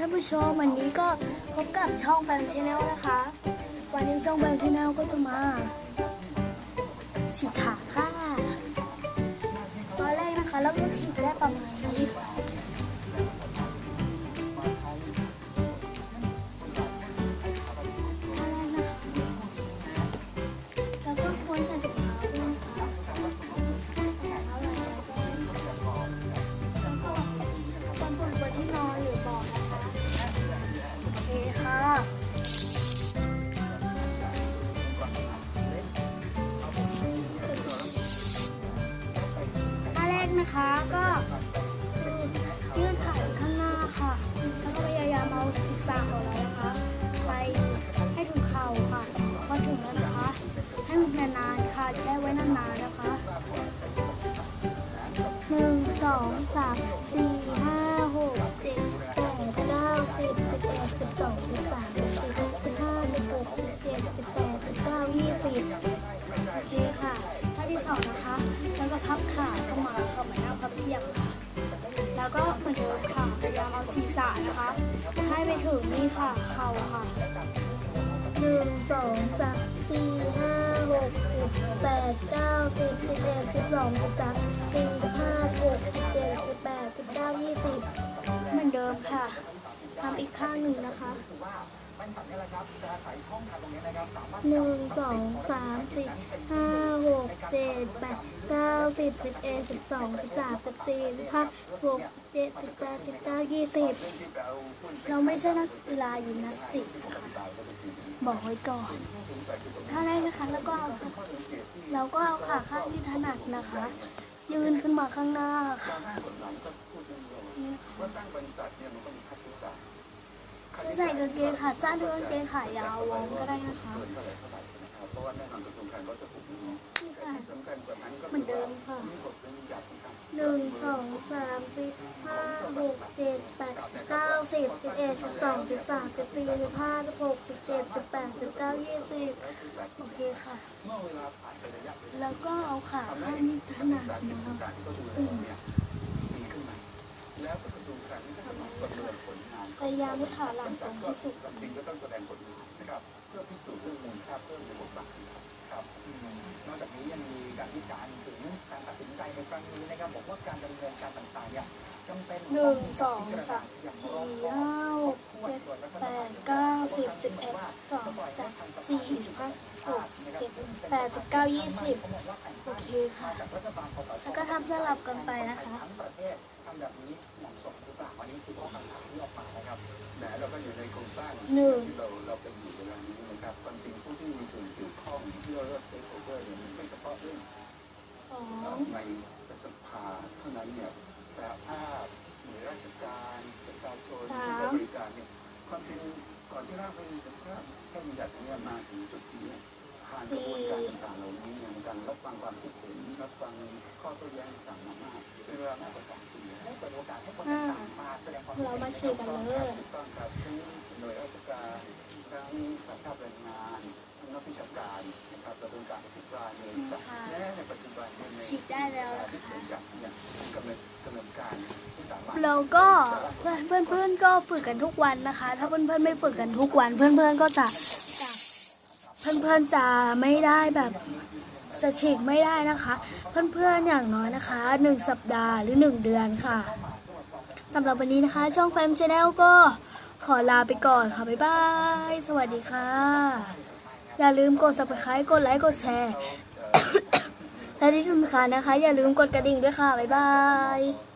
ท่านผู้ชมวันนี้ก็พบกับช่องแฟมชแนลนะคะ วันนี้ช่องแฟมชแนลก็จะมาฉีดขาค่ะตอนแรกนะคะ แล้วก็ฉีดได้ประมาณนี้ค่ะ นะคะ ก็ยืดขาข้างหน้าค่ะ แล้วก็พยายามเอาศีรษะของเรานะคะ ไปให้ถึงเข่าค่ะ พอถึงแล้วนะคะ ให้มันนานๆค่ะ แช่ไว้นานๆนะคะหนึ่งสองสามสี่ห้าหกเจ็ดแปดเก้าสิบสิบเอ็ดสิบสองสิบสามสิบสี่สิบห้าสิบหกสิบเจ็ดสิบแปดสิบเก้ายี่สิบ สองนะคะ แล้วก็พับขาเข้ามาเข้ามาหน้าพับเพียบค่ะ แล้วก็เหมือนเดิมค่ะพยายามเอาศีรษะนะคะ ให้ไปถึงนี่ค่ะ เข่าค่ะหนึ่งสองสามสี่ห้าหกเจ็ดแปดเก้าสิบสิบเอ็ดสิบสองสิบสามสี่สิบห้าสิบหกสิบเจ็ดสิบแปดสิบเก้ายี่สิบเหมือนเดิมค่ะทำอีกข้างหนึ่งนะคะ หนึ่งสองสามสี่ห้าหกเจ็ดแปดเก้าสิบสิบเอ็ดสิบสองสิบสามสิบสี่สิบห้าหกเจ็ดสิบแปดสิบเก้ายี่สิบเราไม่ใช่นักกีฬายิมนาสติกนะคะบอกไว้ก่อน ถ้าแรกนะคะแล้วก็เอาเราก็เอาขาข้างที่ถนัดนะคะ ยืนขึ้นมาข้างหน้าค่ะนี่ค่ะ จะใส่กางเกงขาสั้นหรือกางเกงขายาววงก็ได้นะคะนี่ค่ะเหมือนเดิมค่ะหนึ่งสองสามสี่ห้าหกเจ็ดแปดเก้าสิบสิบเอ็ดสิบสองสิบสามสิบสี่สิบห้าสิบหกสิบเจ็ดสิบแปดสิบเก้ายี่สิบโอเคค่ะ แล้วก็เอาขาข้างนี้ถนัดนะคะ พยายามให้ขาหลังตรงที่สุดจริงก็ต้องแสดงผลนะครับ เพื่อพิสูจน์เรื่องมูลค่าเพิ่มในบทบาทครับอืมนอกจากนี้ยังมีการวิจารณ์ถึงการตัดสินใจในครั้งนี้นะครับบอกว่าการดำเนินการต่างๆเนี่ยจำเป็นหนึ่งสองสามสี่ห้าหกเจ็ดแปดเก้าสิบสิบเอ็ด สองสิบสามสี่สิบห้าหกสิบเจ็ดแปดสิบเก้ายี่สิบโอเคค่ะ แล้วก็ทำสลับกันไปนะคะประเทศทำแบบนี้เหมาะสมหรือย่าอันนี้คือข้อคำถามที่ออกมานะครับแหมเราก็อยู่ในโครงสร้างหนึ่งที่เราเราเป็นอยู่เวลานี้นะครับความจริงผู้ที่มีส่วนเกี่ยวข้องที่เราเรียกว่า stakeholder เนี่ยมันเฉพาะเรื่องสองในสภาเท่านั้นเนี่ยสภาพหน่วยราชการประชาชนบริการเนี่ยความจริง ก่อนที่ร่างพระราชบัญญัติแค่บัญญัติเนี่ยมาถึงจุดนี้เนี่ยผ่านกระบวนการต่างๆเหล่านี้เนี่ยในการรับฟังความคิดเห็นรับฟังข้อโต้แย้งต่างๆมามากเป็นเวลามากกว่าสองปีให้เปิดโอกาสให้คนห้าต่างๆมาแสดงความเรามาฉีดกันเลยถูกต้องครับทั้งหน่วยราชการทั้งสหภาพแรงงานทั้งนักวิชาการนะครับกระบวนการอภิปรายในศาลและในปัจจุบันเนี่ยในฉีดได้แล้วนะคะกำเนิดกำเนิดการ ที่สามารถเราก็เพื่อนเพื่อนก็ฝึกกันทุกวันนะคะ ถ้าเพื่อนเพื่อนไม่ฝึกกันทุกวัน เพื่อนเพื่อนก็จะจะเพื่อนเพื่อนจะไม่ได้แบบจะฉีกไม่ได้นะคะ เพื่อนเพื่อนอย่างน้อยนะคะหนึ่งสัปดาห์หรือหนึ่งเดือนค่ะสำหรับวันนี้นะคะ ช่องแฟมชาแนลก็ขอลาไปก่อนค่ะ บ๊ายบาย สวัสดีค่ะ อย่าลืมกด subscribe กดไลค์ กดแชร์ และที่สำคัญนะคะ อย่าลืมกดกระดิ่งด้วยค่ะ บ๊ายบาย